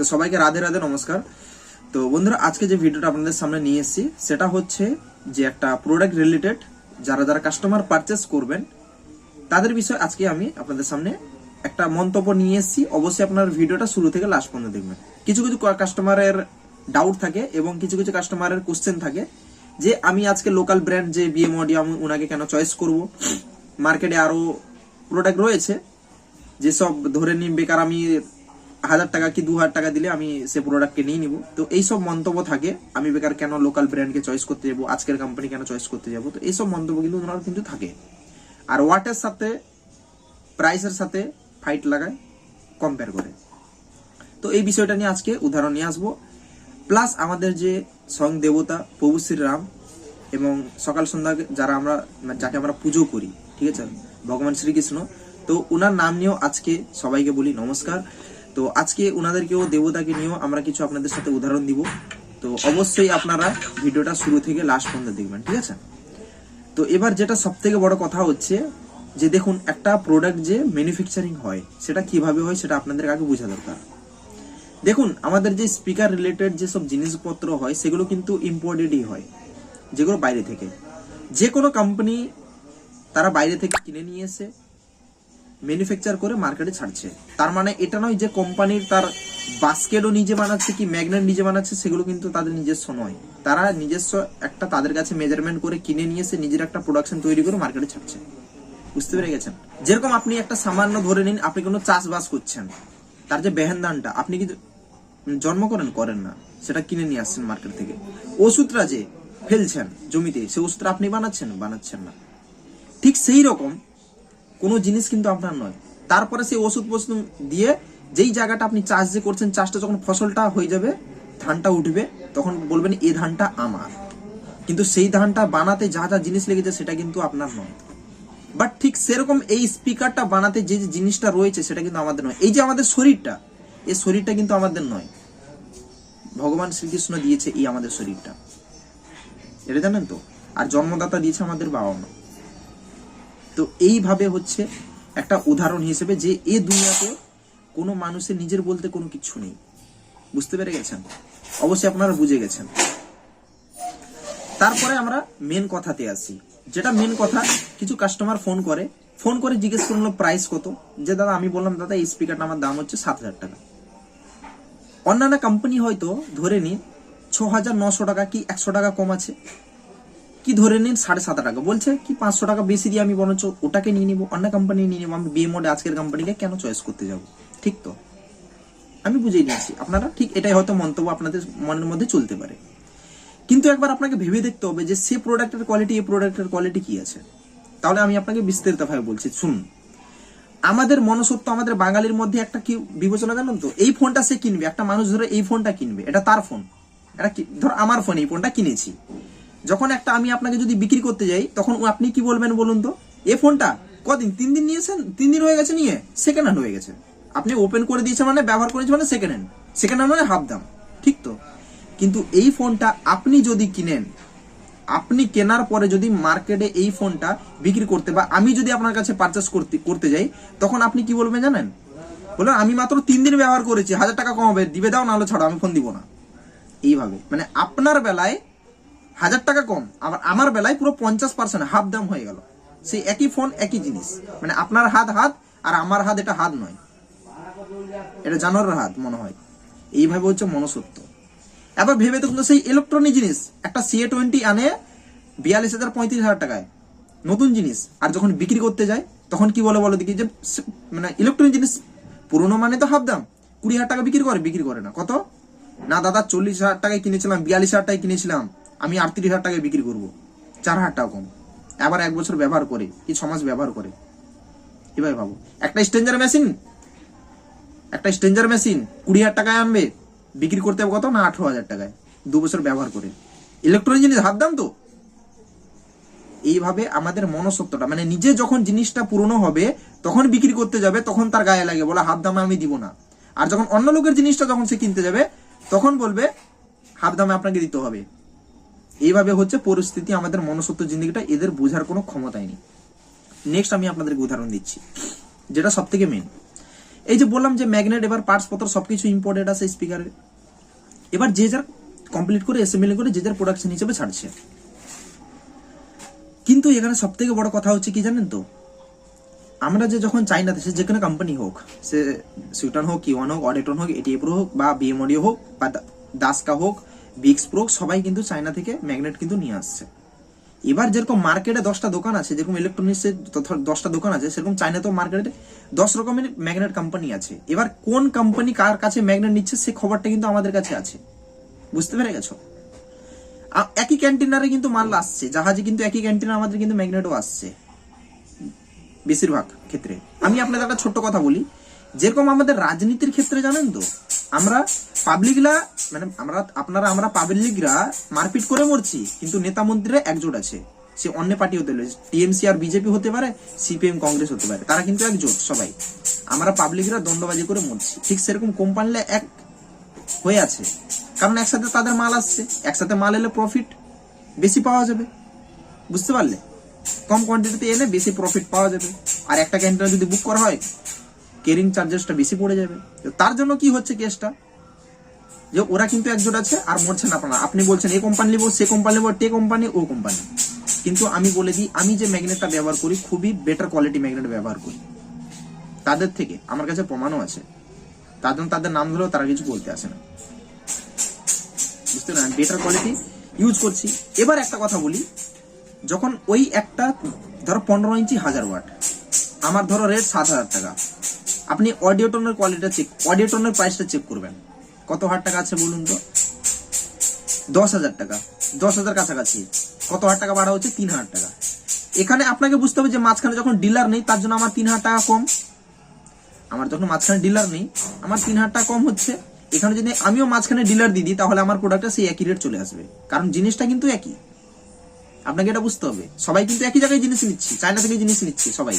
তো সবাইকে রাধে রাধে, নমস্কার। তো বন্ধুরা, আজকে যে ভিডিওটা আপনাদের সামনে নিয়ে এসেছি, সেটা হচ্ছে যে একটা প্রোডাক্ট রিলেটেড যারা যারা কাস্টমার পারচেস করবেন, তাদের বিষয়ে আজকে আমি আপনাদের সামনে একটা মন্তব্য নিয়ে এসেছি। অবশ্যই আপনার ভিডিওটা শুরু থেকে লাস্ট পর্যন্ত দেখবেন। কিছু কিছু কাস্টমারের ডাউট থাকে এবং কিছু কিছু কাস্টমারের কোশ্চেন থাকে যে আমি আজকে লোকাল ব্র্যান্ড যে বিএম অডিও আমি ওনাকে কেন চয়েস করব? মার্কেটে আরও প্রোডাক্ট রয়েছে, যেসব ধরে নিন বেকার আমি হাজার টাকা কি দু হাজার টাকা দিলে আমি সে প্রোডাক্টকে নিয়ে নিব। তো এইসব মন্তব্য থাকে। আমি বেকার কেন লোকাল ব্র্যান্ডকে চয়েস করতে যাব? আজকের কোম্পানি কেন চয়েস করতে যাব? তো এইসব মন্তব্য কিন্তু ওনার কিন্তু থাকে। আর ওয়াটের সাথে প্রাইসের সাথে ফাইট লাগায় কম্পেয়ার করে। তো এই বিষয়টা নিয়ে আজকে উদাহরণ নিয়ে আসব। প্লাস আমাদের যে স্বয়ং দেবতা প্রভু শ্রীরাম এবং সকাল সন্ধ্যা যারা আমরা, যাকে আমরা পুজো করি, ঠিক আছে? ভগবান শ্রীকৃষ্ণ। তো ওনার নাম নিয়েও আজকে সবাইকে বলি নমস্কার। তো আজকে ওনাদেরকেও দেবতাকে নিয়েও আমরা কিছু আপনাদের সাথে উদাহরণ দিব। তো অবশ্যই আপনারা ভিডিওটা শুরু থেকে লাস্ট পর্যন্ত দেখবেন, ঠিক আছে? তো এবার যেটা সব থেকে বড় কথা হচ্ছে যে দেখুন, একটা প্রোডাক্ট যে ম্যানুফ্যাকচারিং হয়, সেটা কীভাবে হয় সেটা আপনাদের আগে বোঝা দরকার। দেখুন, আমাদের যে স্পিকার রিলেটেড যেসব জিনিসপত্র হয়, সেগুলো কিন্তু ইম্পোর্টেডই হয়, যেগুলো বাইরে থেকে। যে কোনো কোম্পানি তারা বাইরে থেকে কিনে নিয়ে এসে ম্যানুফ্যাকচার করে মার্কেটে ছাড়ছে। তার মানে এটা নয় যে কোম্পানির তার বাস্কেটও নিজে বানাচ্ছে কি ম্যাগনেট নিজে বানাচ্ছে, সেগুলো কিন্তু তাদের নিজস্ব নয়। তারা নিজস্ব একটা তাদের কাছে মেজারমেন্ট করে কিনে নিয়ে এসে নিজের একটা প্রোডাকশন তৈরি করে মার্কেটে ছাড়ছে। বুঝতে পেরে গেছেন? যেরকম আপনি একটা সামান্য ধরে নিন, আপনি কোনো চাষবাস করছেন, তার যে বেহেন দানটা আপনি কি জন্ম করেন করেন না। সেটা কিনে নিয়ে আসছেন মার্কেট থেকে। ওষুধটা যে ফেলছেন জমিতে, সে ওষুধটা আপনি বানাচ্ছেন? বানাচ্ছেন না। ঠিক সেই রকম কোনো জিনিস কিন্তু আপনার নয়। তারপরে সেই ওষুধ ফষুধ দিয়ে যেই জায়গাটা আপনি চাষ যে করছেন, চাষটা যখন ফসলটা হয়ে যাবে, ধানটা উঠবে, তখন বলবেন এ ধানটা আমার। কিন্তু সেই ধানটা বানাতে যা যা জিনিস লেগেছে সেটা কিন্তু আপনার নয়। বাট ঠিক সেরকম এই স্পিকারটা বানাতে যে জিনিসটা রয়েছে সেটা কিন্তু আমাদের নয়। এই যে আমাদের শরীরটা, এই শরীরটা কিন্তু আমাদের নয়। ভগবান শ্রীকৃষ্ণ দিয়েছে এই আমাদের শরীরটা। এটা জানেন তো? আর জন্মদাতা দিয়েছে আমাদের বাবা মা। তো এইভাবে হচ্ছে একটা উদাহরণ হিসেবে যে এ দুনিয়াতে কোনো মানুষের নিজের বলতে কোনো কিছু নেই। বুঝতে পেরে গেছেন? অবশ্যই আপনারা বুঝে গেছেন। তারপরে আমরা মেন কথাতে আসি। যেটা মেন কথা, কিছু কাস্টমার ফোন করে। ফোন করে জিজ্ঞেস করল প্রাইস কত? যে, দাদা, আমি বললাম, দাদা, এই স্পিকারটা আমার দাম হচ্ছে সাত হাজার টাকা। অন্যান্য কোম্পানি হয়তো ধরে নিন, ছ হাজার নশো টাকা কি একশো টাকা কম আছে? কি ধরে নিন? সাড়ে সাত টাকা। বলছে, কি পাঁচশো টাকা বেশি দিয়ে আমি বরঞ্চ ওটাকে নিয়ে নিবো, অন্য কোম্পানি নিয়ে নিবো, আমি বিয়ে মোডে আজকের কোম্পানিকে কেন চয়েস করতে যাব? ঠিক তো? আমি বুঝেই নিয়েছি আপনারা ঠিক এটাই হয়তো মন্তব্য আপনাদের মনের মধ্যে চলতে পারে। কিন্তু একবার আপনাকে ভেবে দেখতে হবে যে সে প্রোডাক্টের কোয়ালিটি এই প্রোডাক্টের কোয়ালিটি কি আছে? তাহলে আমি আপনাকে বিস্তারিতভাবে বলছি। শুনুন, আমাদের মনসত্ব আমাদের বাঙালির মধ্যে একটা কি বিবেচনা জানেন তো? এই ফোনটা সে কিনবে, একটা মানুষ ধরে এই ফোনটা কিনবে, এটা তার ফোন। এটা ধর আমার ফোন, এই ফোনটা কিনেছি। যখন একটা আমি আপনাকে যদি বিক্রি করতে যাই, তখন আপনি কি বলবেন বলুন তো? এ ফোনটা কদিন? তিন দিন নিয়েছেন? তিন দিন হয়ে গেছে নিয়ে সেকেন্ড হ্যান্ড হয়ে গেছে। আপনি ওপেন করে দিয়েছেন মানে ব্যবহার করেছেন মানে সেকেন্ড হ্যান্ড সেকেন্ড হ্যান্ড মানে হাফ দাম। ঠিক তো? কিন্তু এই ফোনটা আপনি যদি কিনেন, আপনি কেনার পরে যদি মার্কেটে এই ফোনটা বিক্রি করতে বা আমি যদি আপনার কাছে পারচেস করতে করতে যাই, তখন আপনি কি বলবেন জানেন? বললেন, আমি মাত্র তিন দিন ব্যবহার করেছি, হাজার টাকা কমাবে, দিবে দাও, নাহলে ছাড়ো, আমি ফোন দিব না। এইভাবে। মানে আপনার বেলায় হাজার টাকা কম, আবার আমার বেলায় পুরো পঞ্চাশ পার্সেন্ট হাফ দাম হয়ে গেল। সেই একই ফোন একই জিনিস। মানে আপনার হাত হাত, আর আমার হাত এটা হাত নয়। এটা জানোয়ারের হাত, মনে হয়। এইভাবে হচ্ছে মনসত্ব এবার ভেবে দেখুন তো সেই ইলেকট্রনিক জিনিস, একটা সিএ টোয়েন্টি আনে বিয়াল্লিশ হাজার পঁয়ত্রিশ হাজার টাকায়। নতুন জিনিস, আর যখন বিক্রি করতে যায়, তখন কি বলে বলো দেখি যে মানে ইলেকট্রনিক জিনিস, পুরোনো মানে তো হাফ দাম। কুড়ি হাজার টাকা বিক্রি করে বিক্রি করে না। কত? না দাদা, চল্লিশ হাজার টাকায় কিনেছিলাম, বিয়াল্লিশ হাজার টাকায় কিনেছিলাম। আমি আটত্রিশ হাজার টাকায় বিক্রি করব। চার হাজার টাকা কম। আবার এক বছর ব্যবহার করে কি ছ মাস ব্যবহার করে। এভাবে ভাবো। একটা স্ট্রেঞ্জার মেশিন? একটা স্ট্রেঞ্জার মেশিন কুড়ি হাজার টাকায় আনবে, বিক্রি করতে হবে কত না আঠারো হাজার টাকায়? দু বছর ব্যবহার করে। ইলেকট্রনিক জিনিস হাত দাম তো? এইভাবে আমাদের মনসত্বটা মানে নিজে যখন জিনিসটা পুরনো হবে, তখন বিক্রি করতে যাবে, তখন তার গায়ে লাগে, বলে হাফ দামে আমি দিব না। আর যখন অন্য লোকের জিনিসটা যখন সে কিনতে যাবে, তখন বলবে হাফ দামে আপনাকে দিতে হবে। এইভাবে হচ্ছে পরিস্থিতি আমাদের মনসত্ব জিন্দিগিটা এদের বোঝার কোনো ক্ষমতাই নেই। নেক্সট আমি আপনাদেরকে উদাহরণ দিচ্ছি, যেটা সব থেকে মেন এই যে বললাম যে ম্যাগনেট এবার পার্টস পত্র সবকিছু ইম্পোর্টেড আছে স্পিকারের এবার যে যার কমপ্লিট করে অ্যাসেম্বলি করে যে যার প্রোডাকশন হিসেবে ছাড়ছে। কিন্তু এখানে সব থেকে বড় কথা হচ্ছে কি জানেন তো? আমরা যে যখন চাইনাতে সে যে কোনো কোম্পানি হোক, সে সুইটন হোক কিওয়ান হোক অডিটন হোক এটিএ প্রো হোক বা বিএম অডিও হোক বা দাসকা হোক বিক্স প্রো সবাই কিন্তু চায়না থেকে ম্যাগনেট কিন্তু নিয়ে আসছে। এবার যেরকম মার্কেটে দশটা দোকান আছে, যেরকম ইলেকট্রনিক্সের দশটা দোকান আছে, সেরকম চায়নাতেও মার্কেটে দশ রকমের ম্যাগনেট কোম্পানি আছে। এবার কোন কোম্পানি কার কাছে ম্যাগনেট নিচ্ছে, সে খবরটা কিন্তু আমাদের কাছে আছে। বুঝতে পেরে গেছো? একই ক্যান্টিনারে কিন্তু মাল আসছে, জাহাজে কিন্তু একই ক্যান্টিনার আমাদের কিন্তু ম্যাগনেটও আসছে। বেশিরভাগ ক্ষেত্রে। আমি আপনাদের একটা ছোট্ট কথা বলি যেরকম আমাদের রাজনীতির ক্ষেত্রে জানেন তো, আমরা পাবলিকরা মানে আমরা, আপনারা, আমরা পাবলিকরা মারপিট করে মরছি, কিন্তু নেতা মন্ত্রীরা একজোট আছে। সে অন্য পার্টি হতে পারে, টিএমসি আর বিজেপি হতে পারে, সিপিএম, কংগ্রেস হতে পারে, তারা কিন্তু একজোট সবাই। আমরা পাবলিকরা দণ্ডবাজি করে মরছি। ঠিক সেরকম কোম্পানিরা এক হয়ে আছে। কারণ একসাথে তাদের মাল আসছে, একসাথে মাল এলে প্রফিট বেশি পাওয়া যাবে। বুঝতে পারলে? কম কোয়ান্টিটিতে এলে বেশি প্রফিট পাওয়া যাবে। আর একটা ক্যান্টিনে যদি বুক করা হয় কেরিং চার্জেসটা বেশি পড়ে যাবে। তার জন্য কি হচ্ছে কেসটা যে ওরা কিন্তু একজোট আছে আর মরছেন আপনারা। আপনি বলছেন এই কোম্পানি নেব, সে কোম্পানি নেব টে কোম্পানি ও কোম্পানি কিন্তু আমি বলে দিই, আমি যে ম্যাগনেটটা ব্যবহার করি, খুবই বেটার কোয়ালিটি ম্যাগনেট ব্যবহার করি। তাদের থেকে, আমার কাছে প্রমাণও আছে। তার জন্য তাদের নাম ধরেও তারা কিছু বলতে আসে না। বুঝতে না বেটার কোয়ালিটি ইউজ করছি। এবার একটা কথা বলি, যখন ওই একটা, ধরো পনেরো ইঞ্চি হাজার ওয়াট, আমার ধরো রেট সাত হাজার টাকা। আপনি অডিও টোনের কোয়ালিটিটা চেক অডিও টোনের প্রাইসটা চেক করবেন। কত হাজার টাকা আছে বলুন তো? দশ হাজার টাকা। দশ হাজার কাছাকাছি। কত হাজার টাকা বাড়া হচ্ছে? তিন হাজার টাকা। এখানে আপনাকে বুঝতে হবে যে মাঝখানে যখন ডিলার নেই তার জন্য আমার তিন হাজার টাকা কম। আমার যখন মাঝখানে ডিলার নেই আমার তিন হাজার টাকা কম হচ্ছে। এখানে যদি আমিও মাঝখানে ডিলার দিই, তাহলে আমার প্রোডাক্টটা সেই একই রেট চলে আসবে। কারণ জিনিসটা কিন্তু একই। আপনাকে এটা বুঝতে হবে। সবাই কিন্তু একই জায়গায় জিনিস নিচ্ছি। চায়না থেকে জিনিস নিচ্ছি সবাই।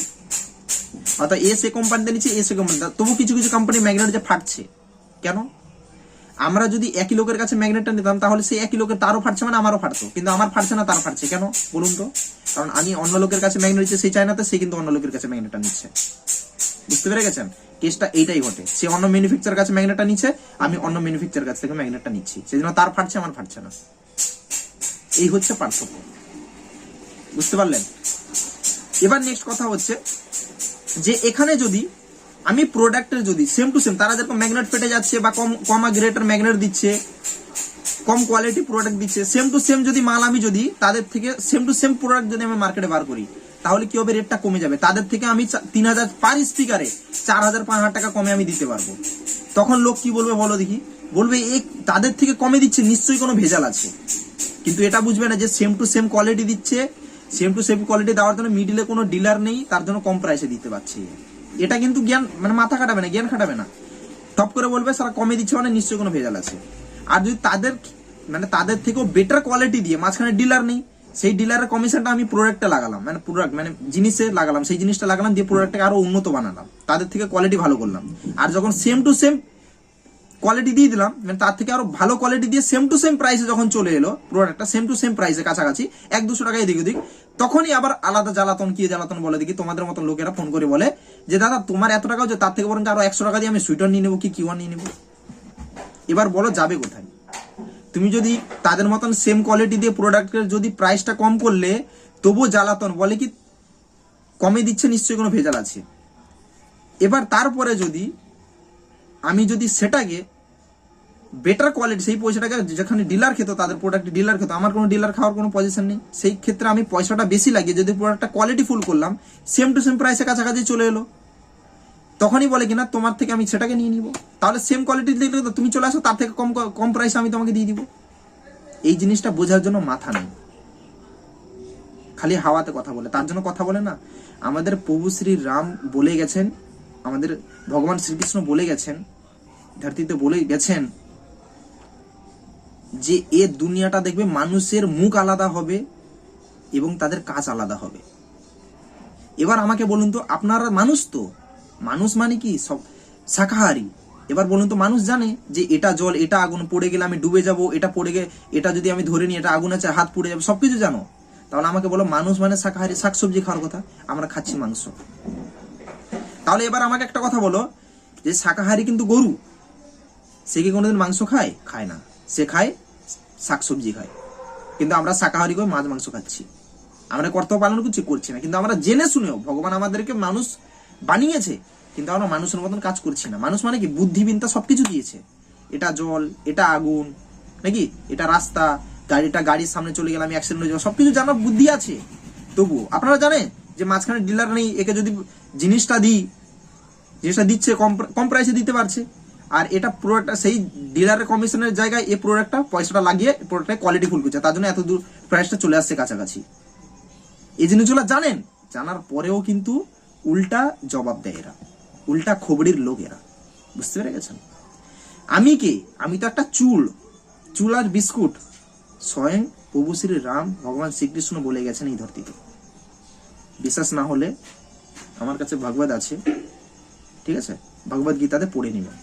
অর্থাৎ এ সে কোম্পানিতে নিচ্ছে এ সে কোম্পানি তবু কিছু কিছু কোম্পানি ম্যাগনেট যে ফাটছে। কেন? আমরা যদি একই লোকের কাছে ম্যাগনেটটা নিতাম, তাহলে সেই একই লোকের তারও ফাটছে মানে আমারও ফাটতো। কিন্তু আমার ফাটছে না, তার ফাটছে। কেন? বলুন তো। কারণ আমি অন্য লোকের কাছে ম্যাগনেট নিচ্ছে সেই চায়নাতে সে কিন্তু অন্য লোকের কাছে ম্যাগনেটটা নিচ্ছে। বুঝতে পেরে গেছেন? কেসটা এইটাই ঘটে। সে অন্য ম্যানুফ্যাকচার কাছে ম্যাগনেটটা নিচ্ছে, আমি অন্য ম্যানুফ্যাকচার কাছ থেকে ম্যাগনেটটা নিচ্ছি। সেজন্য তার ফাটছে, আমার ফাটছে না। এই হচ্ছে পার্থক্য। বুঝতে পারলেন? এবার নেক্সট কথা হচ্ছে যে এখানে যদি আমি প্রোডাক্টের যদি সেম টু সেম তারা যেরকম ম্যাগনেট ফেটে যাচ্ছে বা কম, কমা গ্রেটার ম্যাগনেট দিচ্ছে, কম কোয়ালিটি প্রোডাক্ট দিচ্ছে সেম টু সেম যদি মাল আমি যদি তাদের থেকে সেম টু সেম প্রোডাক্ট যদি আমি মার্কেটে বার করি, তাহলে কি হবে রেটটা কমে যাবে? তাদের থেকে আমি তিন হাজার পার স্পিকারে চার হাজার পাঁচ হাজার টাকা কমে আমি দিতে পারব। তখন লোক কি বলবে বলো দেখি? বলবে এই তাদের থেকে কমে দিচ্ছে, নিশ্চয়ই কোনো ভেজাল আছে। কিন্তু এটা বুঝবে না যে সেম টু সেম কোয়ালিটি দিচ্ছে সেম টু সেম কোয়ালিটি দেওয়ার জন্য মিডিলে কোনো ডিলার নেই, তার জন্য কম প্রাইসে দিতে পারছি। এটা কিন্তু জ্ঞান মানে মাথা খাটাবে না, জ্ঞান খাটাবে না। টপ করে বলবে সারা কমে দিচ্ছে মানে নিশ্চয়ই কোনো ভেজাল আছে। আর যদি তাদের মানে তাদের থেকেও বেটার কোয়ালিটি দিয়ে মাঝখানে ডিলার নেই, সেই ডিলারের কমিশনটা আমি প্রোডাক্টে লাগালাম। মানে প্রোডাক্ট মানে জিনিসে লাগালাম, সেই জিনিসটা লাগালাম, দিয়ে প্রোডাক্টটাকে আরও উন্নত বানালাম। তাদের থেকে কোয়ালিটি ভালো করলাম। আর যখন সেম টু সেম কোয়ালিটি দিয়ে দিলাম মানে তার থেকে আরও ভালো কোয়ালিটি দিয়ে সেম টু সেম প্রাইসে যখন চলে এলো প্রোডাক্টটা সেম টু সেম প্রাইসে কাছাকাছি, এক দুশো টাকা এদিক ওদিক, তখনই আবার আলাদা জ্বালাতন কি জ্বালাতন বলে দেখি, তোমাদের মতন লোকেরা ফোন করে বলে যে, দাদা, তোমার এত টাকা হচ্ছে, তার থেকে বরং আরও একশো টাকা দিয়ে আমি সুইটার নিয়ে নেব কি কিওয়ান নিয়ে নেব? এবার বলো, যাবে কোথায়? তুমি যদি তাদের মতন সেম কোয়ালিটি দিয়ে প্রোডাক্টের যদি প্রাইসটা কম করলে, তবুও জ্বালাতন, বলে কি কমে দিচ্ছে, নিশ্চয়ই কোনো ভেজাল আছে। এবার তারপরে যদি আমি যদি সেটাকে বেটার কোয়ালিটি সেই পয়সাটাকে যেখানে ডিলার খেত, তাদের প্রোডাক্ট ডিলার খেত, আমার কোনো ডিলার খাওয়ার কোনো পজিশন নেই। সেই ক্ষেত্রে আমি পয়সাটা বেশি লাগিয়ে, যদি প্রোডাক্টটা কোয়ালিটি ফুল করলাম সেম টু সেম প্রাইসে কাছাকাছি চলে এলো। তখনই বলে কিনা, তোমার থেকে আমি সেটাকে নিয়ে নিব। তাহলে সেম কোয়ালিটি তো তুমি চলে আসো, তার থেকে কম কম প্রাইসে আমি তোমাকে দিয়ে দিব। এই জিনিসটা বোঝার জন্য মাথা নেই। খালি হাওয়াতে কথা বলে। তার জন্য কথা বলে না, আমাদের প্রভু শ্রী রাম বলে গেছেন আমাদের ভগবান শ্রীকৃষ্ণ বলে গেছেন, ধরতিতে বলে গেছেন যে এ দুনিয়াটা দেখবে মানুষের মুখ আলাদা হবে এবং তাদের কাজ আলাদা হবে। এবার আমাকে বলুন তো, আপনারা মানুষ তো? মানুষ মানে কি? সব শাকাহারি। এবার বলুন তো, মানুষ জানে যে এটা জল, এটা আগুন, পড়ে গেলে আমি ডুবে যাব, এটা পড়ে গেলে এটা যদি আমি ধরে নিই, এটা আগুন আছে, হাত পুড়ে যাবে, সবকিছু জানো। তাহলে আমাকে বলো, মানুষ মানে শাকাহারি, শাকসবজি খাওয়ার কথা? আমরা খাচ্ছি মাংস। তাহলে এবার আমাকে একটা কথা বলো, যে শাকাহারি কিন্তু গরু। সে কি কোনোদিন মাংস খায়? খায় না। সে খায় শাকসবজি খায়। কিন্তু আমরা শাকাহারি করে মাছ মাংস খাচ্ছি। আমরা কর্তব্য পালন করছি করছি না। কিন্তু আমরা জেনে শুনেও, ভগবান আমাদেরকে মানুষ বানিয়েছে, কিন্তু আমরা মানুষের মতন কাজ করছি না। মানুষ মানে কি? বুদ্ধিবিদ্যা সবকিছু দিয়েছে। এটা জল, এটা আগুন, নাকি? এটা রাস্তা গাড়িটা গাড়ির সামনে চলে গেলাম অ্যাক্সিডেন্ট হয়ে যাব, সবকিছু জানার বুদ্ধি আছে। তবু আপনারা জানেন যে মাঝখানে ডিলার নেই, একে যদি জিনিসটা দিই, জিনিসটা দিচ্ছে, কম কম প্রাইসে দিতে পারছে। আর এটা প্রোডাক্টটা সেই ডিলারের কমিশনের জায়গায় এই প্রোডাক্টটা পয়সাটা লাগিয়ে প্রোডাক্টটা কোয়ালিটি ফুল করছে। তার জন্য এত দূর প্রাইসটা চলে আসছে কাছাকাছি। এই জিনিসগুলো জানেন? জানার পরেও কিন্তু উল্টা জবাব দেয় এরা। উল্টা খবরির লোক এরা। বুঝতে পেরে গেছেন আমি কে? আমি তো একটা চুল। চুল আর বিস্কুট। স্বয়ং প্রভু শ্রী রাম ভগবান শ্রীকৃষ্ণ বলে গেছেন এই ধরতিতে বিশ্বাস না হলে আমার কাছে ভগবত আছে, ঠিক আছে? ভগবত গীতাতে পড়ে নেবেন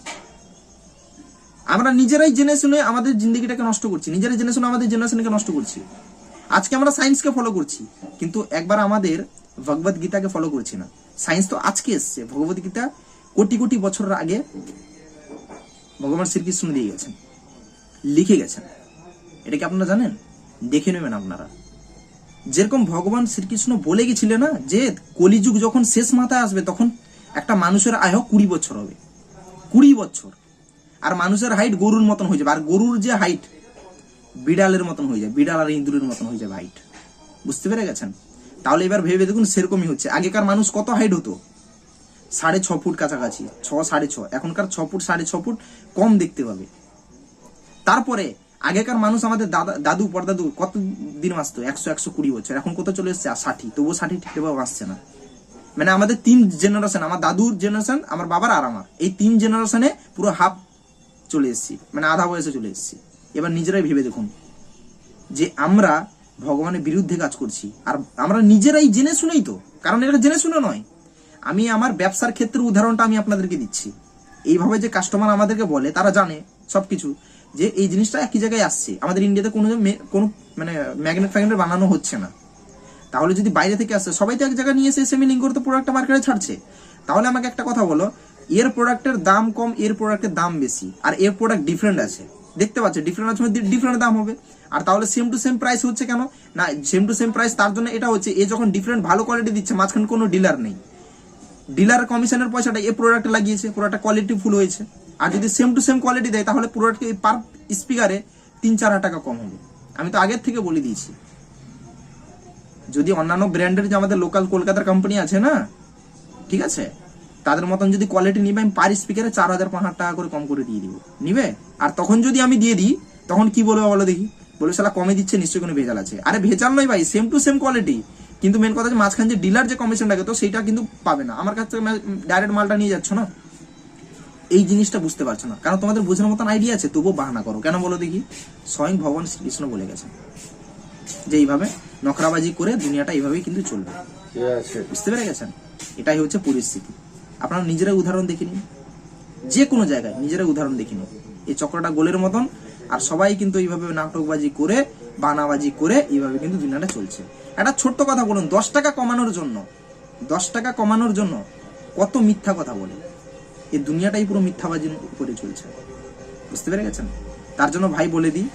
আমরা নিজেরাই জেনে শুনে আমাদের জিন্দগিটাকে নষ্ট করছি, নিজেরাই জেনে শুনে আমাদের জেনারেশনকে নষ্ট করছি। আজকে আমরা সায়েন্সকে ফলো করছি, কিন্তু একবার আমাদের ভগবত গীতাকে ফলো করছি না। সায়েন্স তো আজকে এসছে, ভগবত গীতা কোটি কোটি বছর আগে ভগবান শ্রীকৃষ্ণ দিয়ে গেছেন, লিখে গেছেন। এটা কি আপনারা জানেন? দেখে নেবেন আপনারা। যেরকম ভগবান শ্রীকৃষ্ণ বলে গেছিলেন না যে কলিযুগ যখন শেষ মাথায় আসবে, তখন একটা মানুষের আয়ু কুড়ি বছর হবে। কুড়ি বছর। আর মানুষের হাইট গরুর মতন হয়ে যাবে। আর গরুর যে হাইট বিড়ালের মতন হয়ে যায় বিড়াল আর ইঁদুরের মতন হয়ে যাবে হাইট বুঝতে পেরে গেছেন? তাহলে এবার ভেবে দেখুন সেরকমই হচ্ছে। আগেকার মানুষ কত হাইট হতো? সাড়ে ছ ফুট কাছাকাছি। ছ, সাড়ে ছ। এখনকার ছ ফুট, সাড়ে ছ ফুট কম দেখতে পাবে। তারপরে আগেকার মানুষ আমাদের দাদা, দাদু, পরদাদু কত দিন বাঁচতো? একশো একশো কুড়ি বছর। এখন কত চলে এসছে? ষাটি তবুও ষাটি ঠিকভাবে বাঁচছে না। মানে আমাদের তিন জেনারেশন আমার দাদুর জেনারেশন আমার বাবার আর আমার। এই তিন জেনারেশনে পুরো হাফ চলে এসেছি। মানে আধা বয়সে চলে এসেছি। এবার নিজেরাই ভেবে দেখুন যে আমরা ভগবানের বিরুদ্ধে কাজ করছি। আর আমরা নিজেরাই জেনে শুনেই তো। কারণ এটা জেনে শুনে নয়। আমি আমার ব্যবসার ক্ষেত্রে উদাহরণটা আমি আপনাদেরকে দিচ্ছি। এইভাবে যে কাস্টমার আমাদেরকে বলে, তারা জানে সবকিছু। যে এই জিনিসটা একই জায়গায় আসছে। আমাদের ইন্ডিয়াতে কোনো কোনো মানে ম্যাগনেট ফ্যাগনেট বানানো হচ্ছে না। তাহলে যদি বাইরে থেকে আসছে সবাই তো এক জায়গায় নিয়ে এসে সেমি লিঙ্ক করতে প্রোডাক্টটা মার্কেটে ছাড়ছে। তাহলে আমাকে একটা কথা বলো, এর প্রোডাক্টের দাম কম, এর প্রোডাক্টের দাম বেশি, আর এর প্রোডাক্ট ডিফারেন্ট আছে। দেখতে পাচ্ছ ডিফারেন্ট আছে ডিফারেন্ট দাম হবে। আর তাহলে সেম টু সেম প্রাইস হচ্ছে কেন? না সেম টু সেম প্রাইস তার জন্য এটা হচ্ছে, এ যখন ডিফারেন্ট ভালো কোয়ালিটি দিচ্ছে, মাঝখানে কোনো ডিলার নেই। ডিলার কমিশনের পয়সাটা এ প্রোডাক্টে লাগিয়েছে প্রোডাক্টটা কোয়ালিটি ফুল হয়েছে। আর যদি সেম টু সেম কোয়ালিটি দেয়, তাহলে প্রোডাক্ট পার স্পিকারে তিন, চার হাজার টাকা কম হবে। আমি তো আগের থেকে বলে দিয়েছি। যদি অন্যান্য ব্র্যান্ডের যে আমাদের লোকাল কলকাতার কোম্পানি আছে না, ঠিক আছে? তাদের মতন যদি কোয়ালিটি নিবে, আমি পার স্পিকারে চার হাজার, পাঁচ হাজার টাকা করে কম করে দিয়ে দিব। নিবে? আর তখন যদি আমি দিয়ে দিই, তখন কি বলবে বলো দেখি? বলে সালা কমে দিচ্ছে, নিশ্চয়ই কোনো ভেজাল আছে। আরে ভেজাল নয় ভাই সেম টু সেম কোয়ালিটি কিন্তু মেন কথা যে মাঝখান যে ডিলার যে কমিশন লাগে, তো সেইটা কিন্তু পাবে না। আমার কাছ থেকে ডাইরেক্ট মালটা নিয়ে যাচ্ছ না? এই জিনিসটা বুঝতে পারছ না। কারণ তোমাদের বোঝানোর মতন আইডিয়া আছে তবুও বাহানা করো। কেন বলো দেখি? স্বয়ং ভগবান শ্রীকৃষ্ণ বলে গেছেন যে এইভাবে নখরাবাজি করে দুনিয়াটা এইভাবেই কিন্তু চলবে। বুঝতে পেরে গেছেন? এটাই হচ্ছে পরিস্থিতি। আপনারা নিজেরা উদাহরণ দেখে নিন। যে কোনো জায়গায় নিজেরাই উদাহরণ দেখে নিন। এই চক্রটা গোলের মতন আর সবাই কিন্তু এইভাবে নাটকবাজি করে বানাবাজি করে এইভাবে কিন্তু দুনিয়াটা চলছে। একটা ছোট্ট কথা বলুন দশ টাকা কমানোর জন্য দশ টাকা কমানোর জন্য কত মিথ্যা কথা বলে। এই দুনিয়াটাই পুরো মিথ্যাবাজির উপরে চলছে। বুঝতে পেরে গেছেন? তার জন্য ভাই বলে দিই,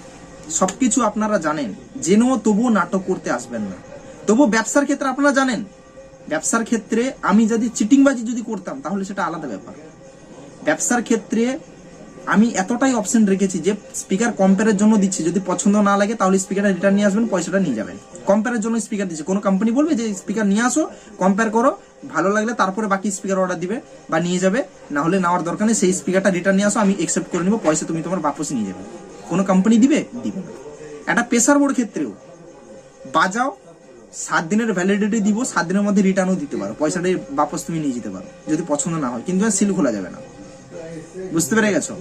সবকিছু আপনারা জানেন, জেনেও তবুও নাটক করতে আসবেন না। তবুও ব্যবসার ক্ষেত্রে আপনারা জানেন, ব্যবসার ক্ষেত্রে আমি যদি চিটিংবাজি যদি করতাম, তাহলে সেটা আলাদা ব্যাপার। ব্যবসার ক্ষেত্রে আমি এতটাই অপশন রেখেছি যে স্পিকার কম্পেয়ারের জন্য দিচ্ছি, যদি পছন্দ না লাগে তাহলে স্পিকারটা রিটার্ন নিয়ে আসবেন, পয়সাটা নিয়ে যাবেন। কম্পেয়ারের জন্য স্পিকার দিচ্ছে। কোনো কোম্পানি বলবে যে, স্পিকার নিয়ে আসো কম্পেয়ার করো ভালো লাগলে তারপরে বাকি স্পিকার অর্ডার দিবে বা নিয়ে যাবে। না হলে নেওয়ার দরকার নেই, সেই স্পিকারটা রিটার্ন নিয়ে আসো, আমি একসেপ্ট করে নিবো, পয়সা তুমি তোমার বাপস নিয়ে যাবে। কোনো কোম্পানি দিবে? দিবে না। একটা প্রেসার বোর্ড ক্ষেত্রেও বাজাও, সাত দিনের ভ্যালিডিটি দিব, সাত দিনের মধ্যে রিটার্নও দিতে পারো। পয়সাটা বাপস তুমি নিয়ে যেতে পারো, যদি পছন্দ না হয়। কিন্তু সিল খোলা যাবে না। বুঝতে পেরে গেছো?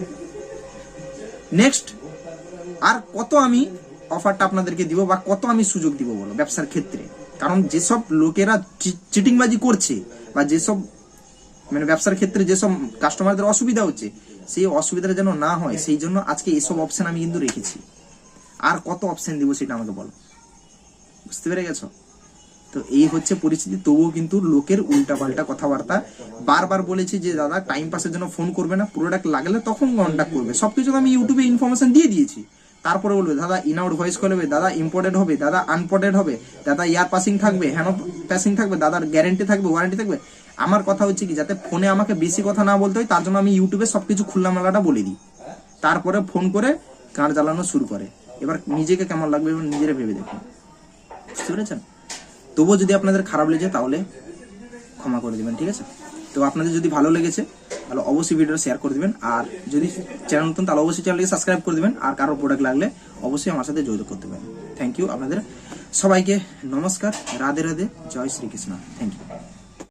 নেক্সট আর কত আমি অফারটা আপনাদেরকে দিব বা কত আমি সুযোগ দিব বলো, ব্যবসার ক্ষেত্রে? কারণ যেসব লোকেরা চিটিংবাজি করছে বা যেসব মানে ব্যবসার ক্ষেত্রে যেসব কাস্টমারদের অসুবিধা হচ্ছে, সেই অসুবিধাটা যেন না হয়, সেই জন্য আজকে এসব অপশন আমি কিন্তু রেখেছি। আর কত অপশন দিব সেটা আমাকে বলো? বুঝতে পেরে গেছো? তো এই হচ্ছে পরিস্থিতি, তবুও কিন্তু লোকের উল্টাপাল্টা কথাবার্তা বারবার বলেছি যে, দাদা টাইম পাসের জন্য ফোন করবে না প্রোডাক্ট লাগলে তখন কন্ট্যাক্ট করবে। সবকিছু তো আমি ইউটিউবে ইনফরমেশন দিয়ে দিয়েছি। তারপরে বলবে, দাদা ইন আউট ভয়েস কল হবে, দাদা ইম্পোর্টেড হবে, দাদা আনপোর্টেড হবে, দাদা, ইয়ার পাসিং থাকবে হ্যানো পাসিং থাকবে, দাদার গ্যারেন্টি থাকবে ওয়ারেন্টি থাকবে। আমার কথা হচ্ছে কি, যাতে ফোনে আমাকে বেশি কথা না বলতে হয়, তার জন্য আমি ইউটিউবে সবকিছু খুল্লা মেলাটা বলে দিই। তারপরে ফোন করে কার জ্বালানো শুরু করে। এবার নিজেকে কেমন লাগবে এবার নিজেরা ভেবে দেখুন। বুঝতে পেরেছেন? তবুও যদি আপনাদের খারাপ লেগেছে তাহলে ক্ষমা করে দেবেন, ঠিক আছে? তো আপনাদের যদি ভালো লেগেছে, তাহলে অবশ্যই ভিডিওটা শেয়ার করে দেবেন। আর যদি চ্যানেল নতুন, তাহলে অবশ্যই চ্যানেলকে সাবস্ক্রাইব করে দিবেন। আর কারোর প্রোডাক্ট লাগলে অবশ্যই আমার সাথে যোগাযোগ করতে পারেন। থ্যাংক ইউ আপনাদের সবাইকে। নমস্কার। রাধে রাধে। জয় শ্রীকৃষ্ণ। Thank you